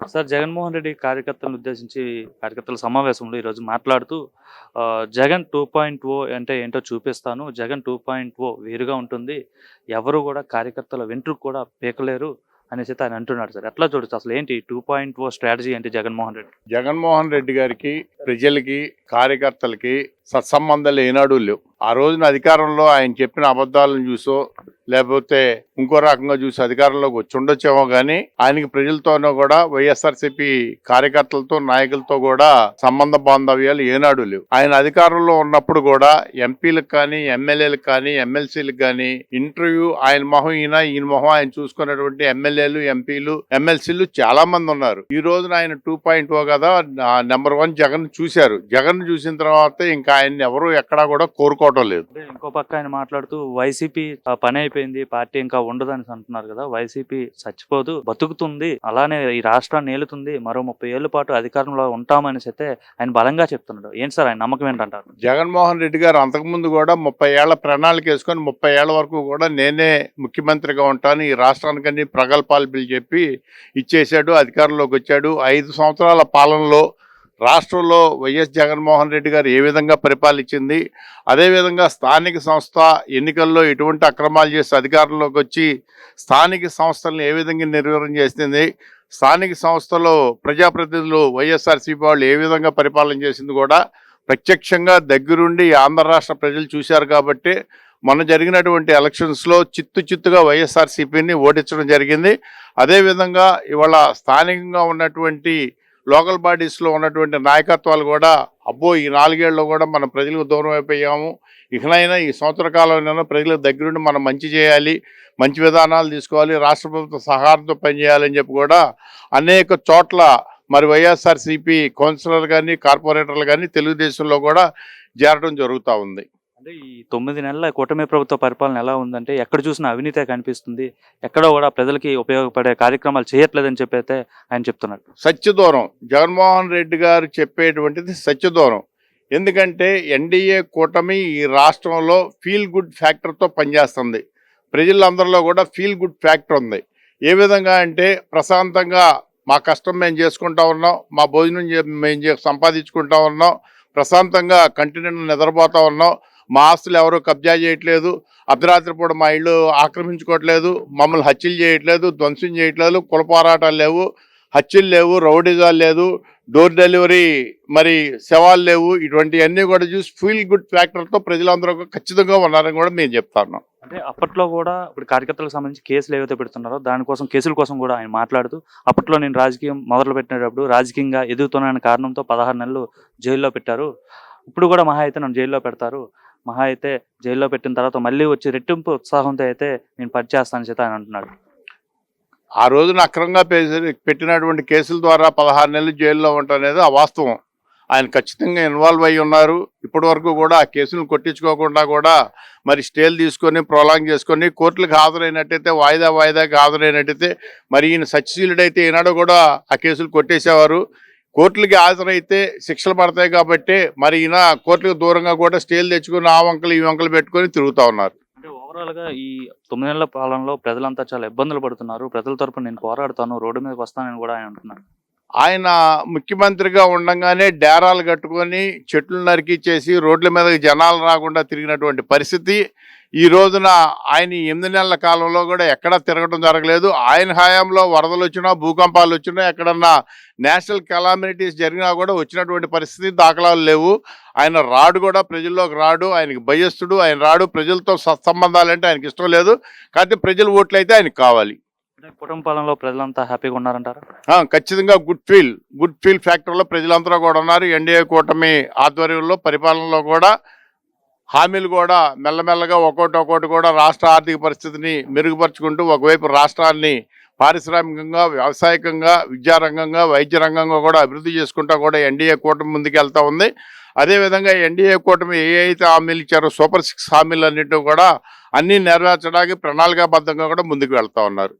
Sir Jaganmohan Reddy కార్యకర్తలను ఉద్దేశించి కార్యకర్తల సమావేశంలో ఈరోజు మాట్లాడుతూ జగన్ టూ పాయింట్ ఓ అంటే ఏంటో చూపిస్తాను. జగన్ టూ పాయింట్ ఓ వేరుగా ఉంటుంది. ఎవరు కూడా కార్యకర్తల వెంట్రుకు కూడా పీకలేరు అనేసి ఆయన అంటున్నాడు సార్. ఎట్లా చూడొచ్చు? అసలు ఏంటి టూ పాయింట్ ఓ స్ట్రాటజీ ఏంటి జగన్మోహన్ రెడ్డి? జగన్మోహన్ రెడ్డి గారికి ప్రజలకి కార్యకర్తలకి సత్సంబంధాలు ఏనాడు లేవు. ఆ రోజున అధికారంలో ఆయన చెప్పిన అబద్ధాలను చూసో లేకపోతే ఇంకో రకంగా చూసి అధికారంలోకి వచ్చి ఉండొచ్చేమో కానీ ఆయనకి ప్రజలతోనూ కూడా వైఎస్ఆర్సీపీ కార్యకర్తలతో నాయకులతో కూడా సంబంధ బాంధవ్యాలు ఏనాడు లేవు. ఆయన అధికారంలో ఉన్నప్పుడు కూడా ఎంపీలకు కానీ ఎమ్మెల్యేలకు కానీ ఎమ్మెల్సీలకు కానీ ఇంటర్వ్యూ ఆయన మొహం ఈయన ఈయన మొహం ఆయన చూసుకున్నటువంటి ఎమ్మెల్యేలు ఎంపీలు ఎమ్మెల్సీలు చాలా మంది ఉన్నారు. ఈ రోజున ఆయన టూ పాయింట్ ఓ కదా నెంబర్ వన్ జగన్ చూశారు. జగన్ చూసిన తర్వాత ఇంకా ఆయన్ని ఎవరు ఎక్కడా కూడా కోరుకోవటం లేదు. ఇంకో పక్క ఆయన మాట్లాడుతూ వైసీపీ పని అయిపోయింది పార్టీ ఇంకా ఉండదని అంటున్నారు కదా వైసీపీ చచ్చిపోదు బతుకుతుంది అలానే ఈ రాష్ట్రాన్ని ఏలుతుంది మరో ముప్పై ఏళ్ళ పాటు అధికారంలో ఉంటామనేసి అయితే ఆయన బలంగా చెప్తున్నాడు. ఏంటి సార్ ఆయన నమ్మకం ఏంటంటారు? జగన్మోహన్ రెడ్డి గారు అంతకుముందు కూడా ముప్పై ఏళ్ళ ప్రణాళిక వేసుకొని ముప్పై ఏళ్ళ వరకు కూడా నేనే ముఖ్యమంత్రిగా ఉంటాను ఈ రాష్ట్రానికన్నీ ప్రగల్భాలు పిలిచి చెప్పి ఇచ్చేశాడు అధికారంలోకి వచ్చాడు. ఐదు సంవత్సరాల పాలనలో రాష్ట్రంలో వైఎస్ జగన్మోహన్ రెడ్డి గారు ఏ విధంగా పరిపాలించింది అదేవిధంగా స్థానిక సంస్థ ఎన్నికల్లో ఎటువంటి అక్రమాలు చేసి అధికారంలోకి వచ్చి స్థానిక సంస్థలను ఏ విధంగా నిర్వహణ చేసింది స్థానిక సంస్థలో ప్రజాప్రతినిధులు వైఎస్ఆర్సీపీ వాళ్ళు ఏ విధంగా పరిపాలన చేసింది కూడా ప్రత్యక్షంగా దగ్గరుండి ఆంధ్ర రాష్ట్ర ప్రజలు చూశారు కాబట్టి మొన్న జరిగినటువంటి ఎలక్షన్స్లో చిత్తు చిత్తుగా వైఎస్ఆర్సీపీని ఓడించడం జరిగింది. అదేవిధంగా ఇవాళ స్థానికంగా ఉన్నటువంటి లోకల్ బాడీస్లో ఉన్నటువంటి నాయకత్వాలు కూడా అబ్బో ఈ నాలుగేళ్ళలో కూడా మనం ప్రజలకు దూరం అయిపోయాము. ఇకనైనా ఈ సంవత్సర కాలంలో ప్రజలకు దగ్గరుండి మనం మంచి చేయాలి మంచి విధానాలు తీసుకోవాలి రాష్ట్ర ప్రభుత్వ సహకారంతో పనిచేయాలని చెప్పి కూడా అనేక చోట్ల మరి వైఎస్ఆర్సీపీ కౌన్సిలర్ కానీ కార్పొరేటర్లు కానీ తెలుగుదేశంలో కూడా చేరడం జరుగుతూ ఉంది. అంటే ఈ తొమ్మిది నెలల కూటమి ప్రభుత్వ పరిపాలన ఎలా ఉందంటే ఎక్కడ చూసినా అవినీతే కనిపిస్తుంది. ఎక్కడో కూడా ప్రజలకి ఉపయోగపడే కార్యక్రమాలు చేయట్లేదని చెప్పి అయితే ఆయన చెప్తున్నాడు సత్యదూరం. జగన్మోహన్ రెడ్డి గారు చెప్పేటువంటిది సత్యదూరం. ఎందుకంటే ఎన్డీఏ కూటమి ఈ రాష్ట్రంలో ఫీల్ గుడ్ ఫ్యాక్టర్తో పనిచేస్తుంది. ప్రజలందరిలో కూడా ఫీల్ గుడ్ ఫ్యాక్టర్ ఉంది. ఏ విధంగా అంటే ప్రశాంతంగా మా కష్టం మేము చేసుకుంటా ఉన్నాం మా భోజనం మేము సంపాదించుకుంటా ఉన్నాం ప్రశాంతంగా కంటిన్యూ నిద్రపోతా ఉన్నాం మా ఆస్తులు ఎవరు కబ్జా చేయట్లేదు. అర్ధరాత్రిపూట మా ఇళ్ళు ఆక్రమించుకోవట్లేదు. మమ్మల్ని హత్యలు చేయట్లేదు. ధ్వంసం చేయట్లేదు. కుల పోరాటాలు లేవు. హత్యలు లేవు. రౌడీజాలు లేదు. డోర్ డెలివరీ మరి శవాలు లేవు. ఇటువంటివన్నీ కూడా చూసి ఫీల్ గుడ్ ఫ్యాక్టర్తో ప్రజలందరూ ఖచ్చితంగా ఉన్నారని కూడా మేము చెప్తాను. అంటే అప్పట్లో కూడా ఇప్పుడు కార్యకర్తలకు సంబంధించి కేసులు ఏవైతే పెడుతున్నారో దానికోసం కేసుల కోసం కూడా ఆయన మాట్లాడుతూ అప్పట్లో నేను రాజకీయం మొదలు పెట్టినప్పుడు రాజకీయంగా ఎదుగుతున్నానని కారణంతో పదహారు నెలలు జైల్లో పెట్టారు. ఇప్పుడు కూడా మహా అయితే నన్ను జైల్లో పెడతారు. మహా అయితే జైల్లో పెట్టిన తర్వాత మళ్ళీ వచ్చి రెట్టింపు ఉత్సాహంతో అయితే నేను పనిచేస్తాను చేత అని అంటున్నాడు. ఆ రోజున అక్రమంగా పెట్టినటువంటి కేసుల ద్వారా పదహారు నెలలు జైల్లో ఉండటం అనేది అవాస్తవం. ఆయన ఖచ్చితంగా ఇన్వాల్వ్ అయి ఉన్నారు. ఇప్పటి వరకు కూడా ఆ కేసులు కొట్టించుకోకుండా కూడా మరి స్టేలు తీసుకొని ప్రొలాంగ్ చేసుకొని కోర్టులకు హాజరైనట్టయితే వాయిదా వాయిదాకి హాజరైనట్టయితే మరి ఈయన సత్యశీలుడైతే ఈనాడు కూడా ఆ కేసులు కొట్టేసేవారు. కోర్టులకి హాజరైతే శిక్షలు పడతాయి కాబట్టి మరి ఈయన కోర్టులకు దూరంగా కూడా స్టేలు తెచ్చుకొని ఆ వంకలు ఈ వంకలు పెట్టుకొని తిరుగుతూ ఉన్నారు. అంటే ఓవరాల్గా ఈ తొమ్మిది నెలల పాలనలో ప్రజలంతా చాలా ఇబ్బందులు పడుతున్నారు. ప్రజల తరపున నేను పోరాడతాను రోడ్డు మీదకి వస్తానని కూడా ఆయన అంటున్నాడు ఆయన ముఖ్యమంత్రిగా ఉండంగానే డేరాలు కట్టుకొని చెట్లు నరికిచ్చేసి రోడ్ల మీద జనాలు రాకుండా తిరిగినటువంటి పరిస్థితి ఈ రోజున ఆయన ఎనిమిది నెలల కాలంలో కూడా ఎక్కడా తిరగడం జరగలేదు. ఆయన హయాంలో వరదలు వచ్చినా భూకంపాలు వచ్చినా ఎక్కడన్నా నేషనల్ కెలామినిటీస్ జరిగినా కూడా వచ్చినటువంటి పరిస్థితి దాఖలాలు లేవు. ఆయన రాడు కూడా ప్రజల్లోకి రాడు ఆయనకి భయస్తుడు ఆయన రాడు ప్రజలతో సత్సంబంధాలు అంటే ఆయనకి ఇష్టం లేదు. కాబట్టి ప్రజల ఓట్లు అయితే ఆయనకి కావాలి. అంటే కుటుంబ పాలనలో ప్రజలంతా హ్యాపీగా ఉన్నారంటారా? ఖచ్చితంగా గుడ్ ఫీల్. గుడ్ ఫీల్ ఫ్యాక్టర్లో ప్రజలందరూ కూడా ఉన్నారు. ఎన్డీఏ కూటమి ఆధ్వర్యంలో పరిపాలనలో కూడా హామీలు కూడా మెల్లమెల్లగా ఒక్కోటి ఒక్కోటి కూడా రాష్ట్ర ఆర్థిక పరిస్థితిని మెరుగుపరుచుకుంటూ ఒకవైపు రాష్ట్రాన్ని పారిశ్రామికంగా వ్యవసాయకంగా విద్యారంగంగా వైద్య రంగంగా కూడా అభివృద్ధి చేసుకుంటా కూడా ఎన్డీఏ కూటమి ముందుకు వెళ్తా ఉంది. అదేవిధంగా ఎన్డీఏ కూటమి ఏ అయితే హామీలు ఇచ్చారో సూపర్ సిక్స్ హామీలు అన్నింటి కూడా అన్నీ నెరవేర్చడానికి ప్రణాళికాబద్ధంగా కూడా ముందుకు వెళ్తా ఉన్నారు.